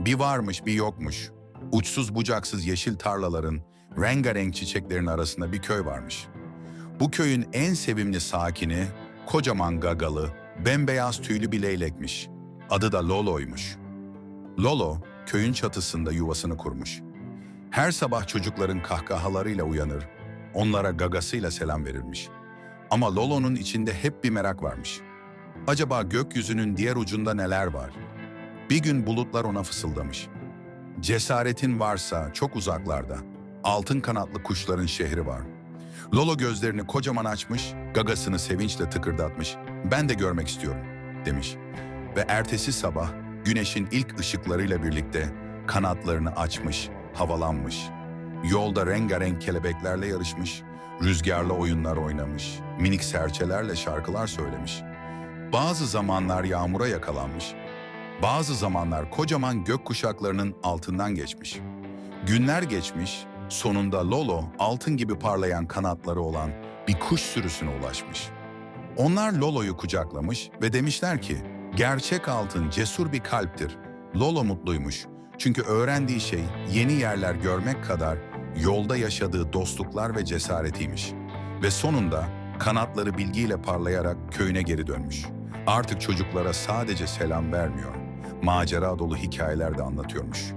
Bir varmış bir yokmuş. Uçsuz bucaksız yeşil tarlaların, rengarenk çiçeklerin arasında bir köy varmış. Bu köyün en sevimli sakini, kocaman gagalı, bembeyaz tüylü bir leylekmiş. Adı da Lolo'ymuş. Lolo, köyün çatısında yuvasını kurmuş. Her sabah çocukların kahkahalarıyla uyanır, onlara gagasıyla selam verirmiş. Ama Lolo'nun içinde hep bir merak varmış. Acaba gökyüzünün diğer ucunda neler var? Bir gün bulutlar ona fısıldamış. Cesaretin varsa çok uzaklarda, altın kanatlı kuşların şehri var. Lolo gözlerini kocaman açmış, gagasını sevinçle tıkırdatmış. Ben de görmek istiyorum, demiş. Ve ertesi sabah güneşin ilk ışıklarıyla birlikte kanatlarını açmış, havalanmış. Yolda rengarenk kelebeklerle yarışmış, rüzgarla oyunlar oynamış, minik serçelerle şarkılar söylemiş. Bazı zamanlar yağmura yakalanmış, bazı zamanlar kocaman gök kuşaklarının altından geçmiş. Günler geçmiş, sonunda Lolo altın gibi parlayan kanatları olan bir kuş sürüsüne ulaşmış. Onlar Lolo'yu kucaklamış ve demişler ki, gerçek altın cesur bir kalptir. Lolo mutluymuş. Çünkü öğrendiği şey yeni yerler görmek kadar yolda yaşadığı dostluklar ve cesaretiymiş. Ve sonunda kanatları bilgiyle parlayarak köyüne geri dönmüş. Artık çocuklara sadece selam vermiyor, macera dolu hikayeler de anlatıyormuş.